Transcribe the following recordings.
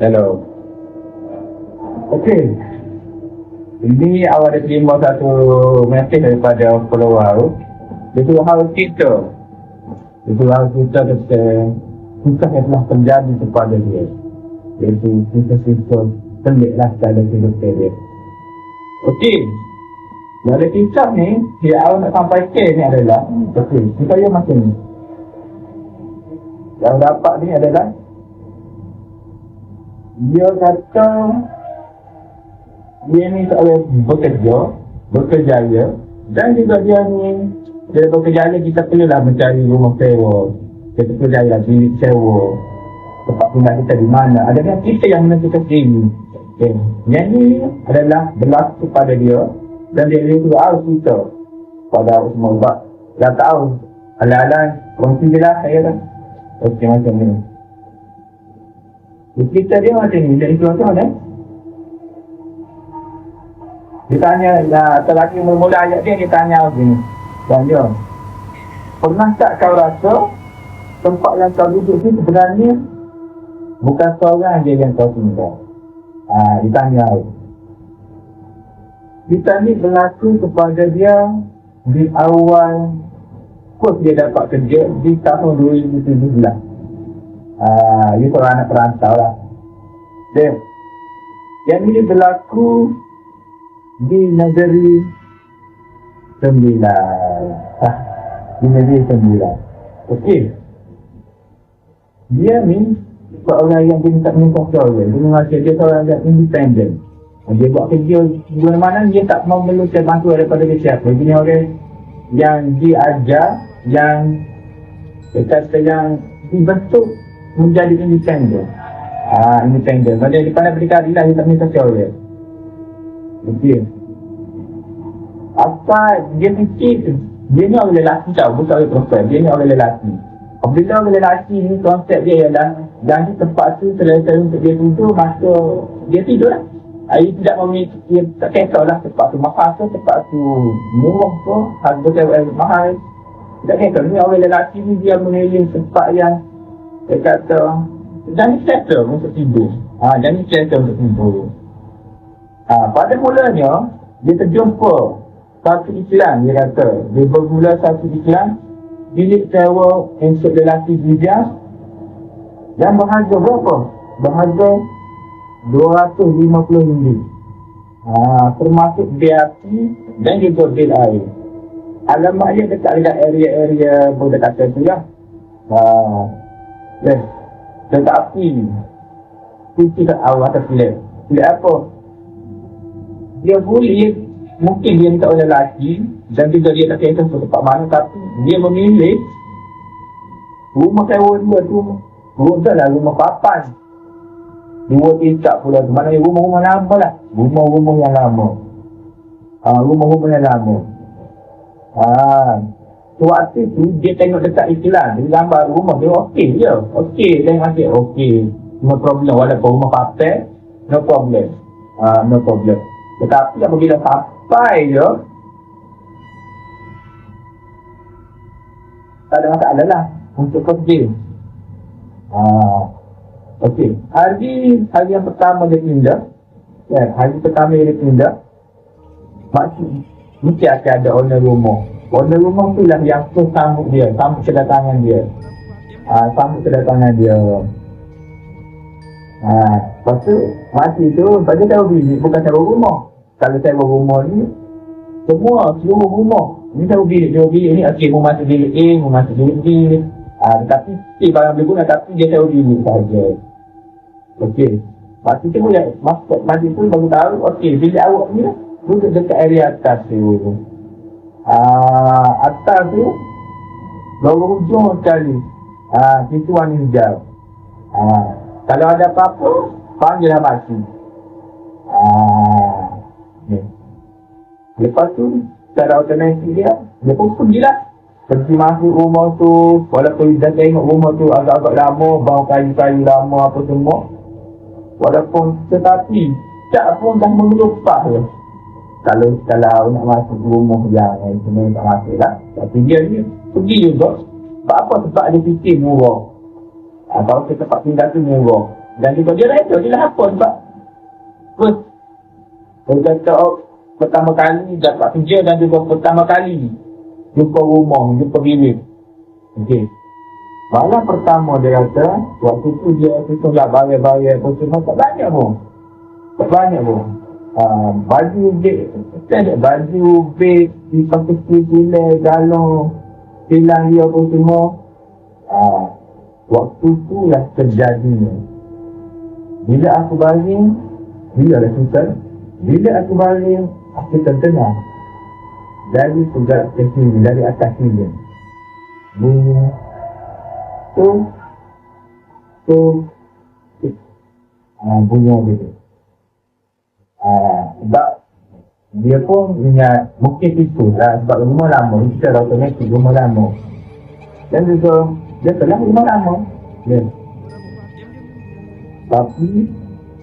Hello. Okey. Ini awak ada terima satu mesej daripada follower. Dia tu hal kita. Dia tu hal kita kata susah yang telah terjadi kepada dia. Iaitu kita sifat peliklah keadaan hidup dia. Okey. Dari kisah ni, yang awak nak sampaikan ni adalah Okey, kita yang macam ni Yang dapat ni adalah Dia kata Dia ni seorang bekerja Bekerjaya Dan juga dia ni Dia bekerjaya kita perlulah mencari rumah sewa. Kita perlulah bilik sewa. Tempat tinggal kita di mana? Adakah kita yang menentukan sendiri Okay. Yang ni adalah berlaku pada dia dan dia dia tahu kita. Pada semua sebab dah tahu. Ala-ala kongsi je lah saya kan okey macam ni kita dia macam ni dari keluar tu ada? Dia tanya lah, lelaki mula ayat dia dia tanya begini dan dia pernah tak kau rasa tempat yang kau duduk ni sebenarnya bukan seorang je yang kau tinggal Ha, ditanya Kita ni berlaku kepada dia Di awal Kos dia dapat kerja Di tahun 2017 ha, Dia seorang anak perantau lah. Dia Yang ini berlaku Di negeri Sembilan. Ha, Di negeri Sembilan. Okey. Dia ni seorang yang dia tak menyumpah seorang dia mengajar dia seorang yang independen dia buat kerja di mana dia tak memerlukan bantuan daripada dia siapa. Dia orang yang diajar yang kata yang dibentuk menjadi independen ah independen pada di pandai berdikari lah dia tak minta seorang Okey. Apa dia fikir dia ni orang lelaki tau, bukan orang perempuan. Dia ni orang lelaki. Apabila orang lelaki ni konsep dia ialah dan tempat tu selesai untuk dia tidur maka dia tidur lah. Air tidak memiliki, dia tak kisah lah tempat tu mahal ke tempat tu murah ke harga yang mahal. Tak kisah. Ni orang lelaki ni dia mengiling tempat yang dia kata dan settle untuk tidur ha, dan settle untuk tidur ha, pada mulanya dia terjumpa satu iklan dia kata dia bermula satu iklan bilik sewa untuk lelaki bijak yang berharga berapa? Berharga 250 ringgit. Ha, termasuk BRT dan juga bil air. Alamat dia dekat dekat area-area berdekatan tu ya. Ha. Yes. Tetapi kunci kat awal atas pilih. Apa? Dia boleh mungkin dia minta oleh lelaki dan juga dia tak kira tempat mana tapi dia memilih rumah sewa dua tu Rumah rumah papan Dua tingkat pula tu Maknanya rumah-rumah lama lah Rumah-rumah yang lama ha, Rumah-rumah yang lama ha. Sewaktu tu dia tengok dekat iklan Dia gambar rumah dia okey je. Okey tengok masih okey. No problem walaupun rumah papan No problem. Ha, No problem. Tetapi apabila sampai je Tak ada masalah lah Untuk kerja. Ah, Okey, hari hari yang pertama dia pindah, ya, hari pertama dia pindah, maksud mesti akan ada owner rumah. Owner rumah tu lah yang tu sambut dia, sambut kedatangan dia. Ah, sambut kedatangan dia. Ah, lepas tu, mati tu, bagi tahu bilik, bukan sewa rumah. Kalau sewa rumah ni, semua, seluruh rumah. Ni tahu bilik, sewa bilik ni, okey, mau masuk bilik A, mau masuk bilik B, Ha, tetapi si barang boleh guna tapi dia tahu diri saja. Okey. Masa tu masa tu baru tahu okey bila awak ni lah duduk dekat area atas tu. Ah, atas tu baru hujung sekali. Ah, pintu warna hijau. Ah, kalau ada apa-apa panggillah makcik. Ah, ni. Lepas tu, cara otomatik dia, dia pun pergilah Pergi masuk rumah tu Walaupun dah tengok rumah tu agak-agak lama Bau kayu-kayu lama apa semua Walaupun tetapi Tak pun dah mengelupas Kalau kalau nak masuk rumah yang yang semua tak masuk lah. Tapi dia ni pergi juga Sebab apa? Sebab dia fikir murah? Ha, Kalau ke tempat tinggal tu murah. Dan juga dia reda, dia lah apa sebab? First Dia kata oh, pertama kali dapat kerja dan juga pertama kali Jumpa rumah, jumpa bilik Okey. Malam pertama dia kata Waktu tu dia susun lah bayar-bayar pun semua tak banyak pun. Tak banyak pun uh, Baju beg Ada baju beg Dipakai gila galon Silang dia pun semua. Uh, Waktu tu lah terjadinya Bila aku baring Bila lah susah Bila aku baring Aku terdengar Dari segar ke sini Dari atas sini Bunyi Tu Tu Ah, bunyi gitu. Sebab dia pun ingat mungkin itu lah. Sebab rumah lama kita dah otomatik rumah lama. Dan juga dia telah rumah lama. Ya. tapi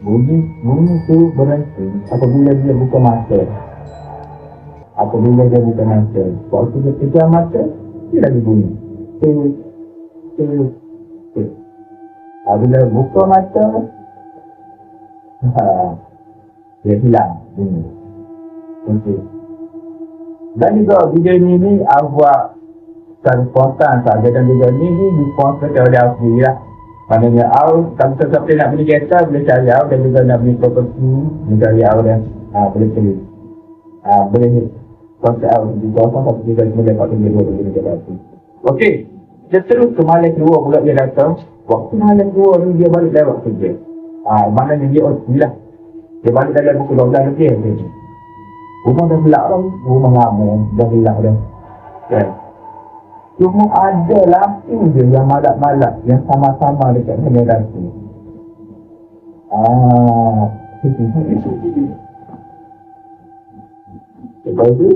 bunyi bunyi tu berhenti apabila dia buka mata. Apabila dia buka mata. Waktu dia pejam mata dia lagi bunyi. Tu tu tu apabila buka mata ha, dia hilang bunyi okay. dan juga video ni ni aku buat secara spontan saja dan juga ni ni disponsor oleh aku sendiri lah Maknanya Aw, kalau siapa nak beli kereta boleh cari Aw dan juga nak beli property boleh cari Aw dan ha, boleh beli. Ha, boleh kontak Aw di kawasan satu tiga lima dapat tinggi dua begini kereta tu. Okey, dia terus ke malam kedua pula dia datang. Waktu malam kedua ni dia balik lewat kerja. Ha, maknanya dia OT lah. Dia balik dalam buku 12 lebih. Okay. Rumah dah gelap dah. Rumah lama dah hilang dah. Okay. Cuma ada lampu je yang malak-malak yang sama-sama dekat kamera tu. Ah, itu itu. Lepas tu,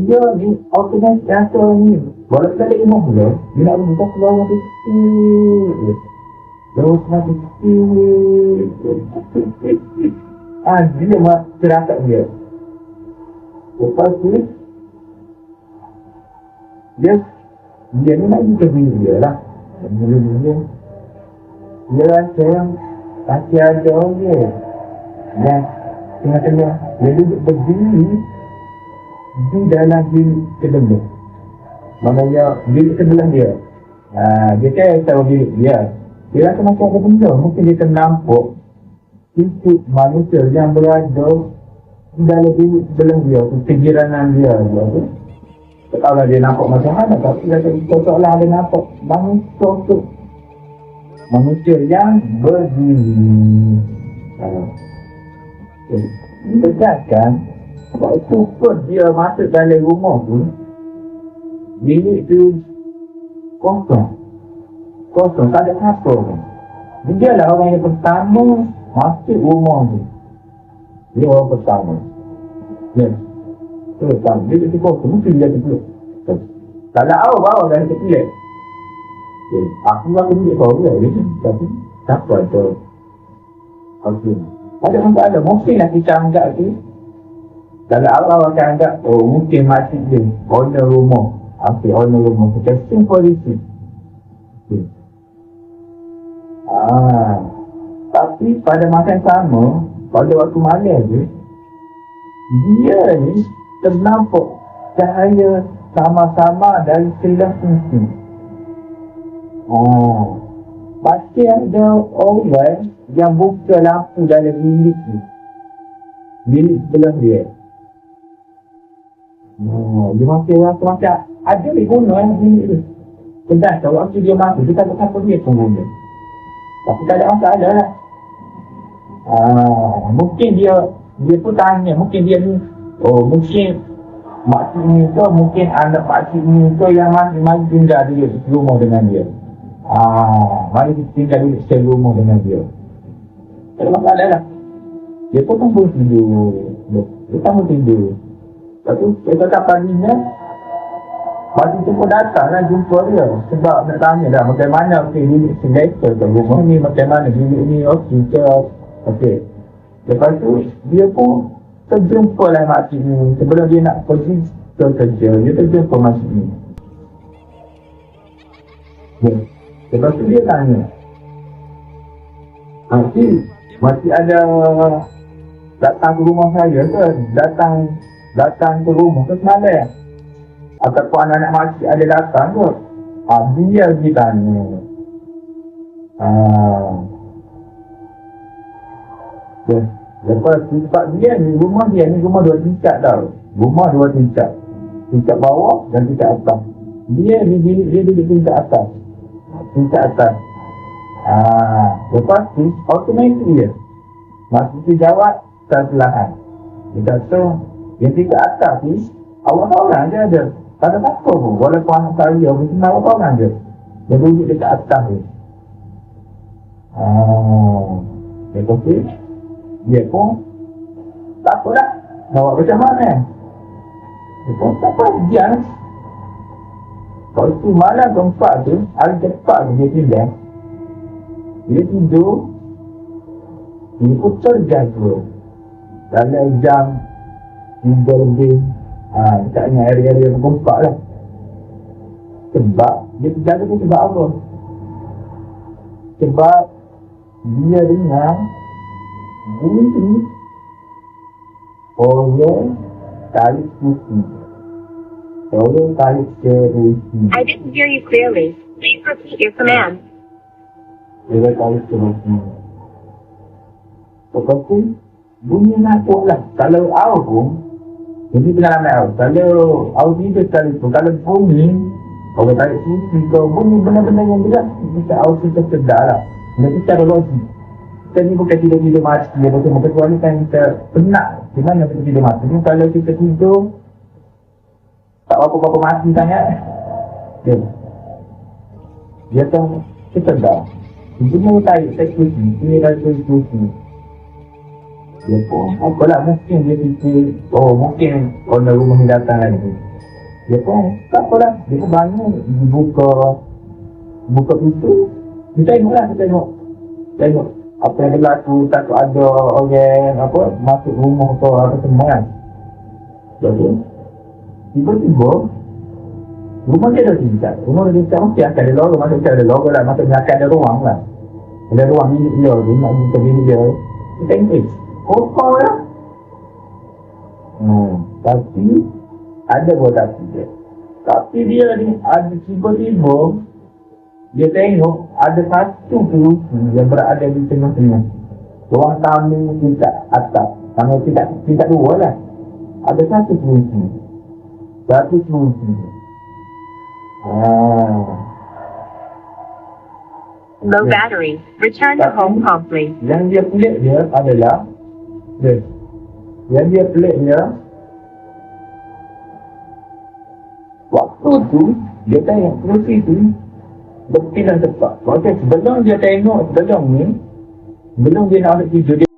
dia di automatik rasa ni. Walau kita ada imam dia, dia nak buka keluar mati kecil. Terus kecil. Ah, dia mak teratak dia. Lepas tu, dia dia ni nak pergi diri dia lah. Diri dia dia rasa yang pasti ada orang dia. Yang tengah-tengah dia duduk berdiri di dalam bilik kedua maknanya bilik sebelah dia. Ha, dia kan tahu bilik dia dia rasa macam ada benda mungkin dia ternampak itu manusia yang berada di dalam bilik sebelah dia tu kejiranan dia tu. Tak tahu lah dia nampak macam mana tapi dia seolah dia nampak manusia tu. Manusia yang berdiri. Okay. Sedangkan Waktu pun dia masuk dalam rumah tu Bilik tu Kosong Kosong, tak ada siapa pun Dia lah orang yang pertama Masuk rumah tu Dia orang pertama. Ya. Eh, tak, dia kata kau mungkin dia kata Tak ada awal bawa dari kecil. Okay. Aku lah tunjuk kau dia Tapi, siapa tu Okey. Ada pun tak ada, mungkin lah kita anggap tu Kalau awal akan anggap Oh, mungkin masih dia. Owner rumah. Okey, owner rumah. Kita simple itu Okey Ah, tapi pada masa yang sama, pada waktu malam je, dia ni ternampak cahaya sama-sama dari sebelah sisi. Oh. Pasti ada orang yang buka lampu dalam bilik ni. Bilik sebelah dia. Oh, dia masih rasa macam ada di guna yang bilik tu. Sedang kalau waktu dia masuk, kita tak tahu dia pun guna. Tapi tak ada masalah. Lah. Ah, mungkin dia dia pun tanya, mungkin dia ni Oh mungkin Makcik ni tu mungkin anak makcik ni tu yang mari, mari tinggal di rumah dengan dia. Ah, Mari tinggal di rumah dengan dia. Tak ada masalah lah. Dia pun tak boleh tidur Dia tak boleh tidur Tapi dia kata paginya Pagi tu pun datang lah jumpa dia Sebab nak tanya dah macam mana okay, bilik selesa ke rumah ni Macam mana bilik ni okey ke Okey Lepas tu dia pun terjumpa lah makcik ni sebelum dia nak pergi ke kerja dia terjumpa makcik ni ya. Lepas tu dia tanya. Nanti masih ada datang ke rumah saya ke? Datang datang ke rumah ke semalam? Ataupun anak-anak makcik ada datang ke? Ha, dia pergi tanya. Ha. Lepas tu sebab dia ni, rumah dia ni rumah dua tingkat tau. Rumah dua tingkat. Tingkat bawah dan tingkat atas. Dia dia dia, dia duduk tingkat atas. Tingkat atas. Ah, lepas tu automatik dia. Masa tu jawab perlahan. Dia kata, yang tingkat atas ni, awak tahu lah dia ada. Tak ada apa pun. Walaupun anak saya, mesti awak tahu lah dia. Duduk dekat atas ni. Ah, dia kata, dia pun tak apa lah. Awak macam mana? Dia pun tak apa, dia Kalau tu malam keempat tu, hari keempat tu dia pindah. Dia tidur, dia pun terjaga. Dalam jam tiga lebih, ha, dekatnya area-area bergempak lah. Sebab, dia terjaga tu sebab apa? Sebab dia dengar bunyi orang tarik suci. Orang tarik kerusi. I didn't hear you clearly. Please repeat your command. Orang tarik kerusi. Lepas tu, bunyi nak kuat lah. Kalau awak pun, jadi pengalaman awak. Kalau awak tidur sekali tu, kalau bunyi, orang tarik suci ke bunyi benar-benar yang jelas, kita awak kita sedar lah. Nanti secara logik. Kita ni bukan tidur-tidur mati. Dia betul betul kecuali kan kita penat. Di mana kita tidur mati. Ni kalau kita tidur, tak apa-apa mati sangat. Dia, dia kan kita dah. Semua tarik tak kursi. Ini dah kursi. Dia pun, apalah mungkin dia fikir, oh mungkin orang rumah ni datang lagi. Dia pun, tak apalah. Dia pun bangun, dia buka, buka pintu. Kita tengoklah, kita tengok. Tengok apa yang berlaku, takut ada orang apa masuk rumah atau apa semua kan. Jadi, tiba-tiba, rumah dia ada tingkat. Rumah dia tingkat mesti akan ada lorong, masuk ada lorong lah, maksudnya akan ada ruang lah. Ada ruang milik dia, dia nak buka bilik dia. Kita ingin, kotor lah. Hmm, tapi, ada buat tapi dia. Tapi dia ni, ada tiba-tiba, dia tengok ada satu kerusi yang berada di tengah-tengah. Ruang tamu tingkat atas. Tamu tingkat, tingkat dua lah. Ada satu kerusi. Satu kerusi. Ah. Low battery. Return to home promptly. Yang dia pelik dia adalah dia. Yang dia pelik dia Waktu tu Dia tengok kerusi tu berpindah tempat. Maksudnya sebelum dia tengok sebelum ni, sebelum dia nak tidur, dia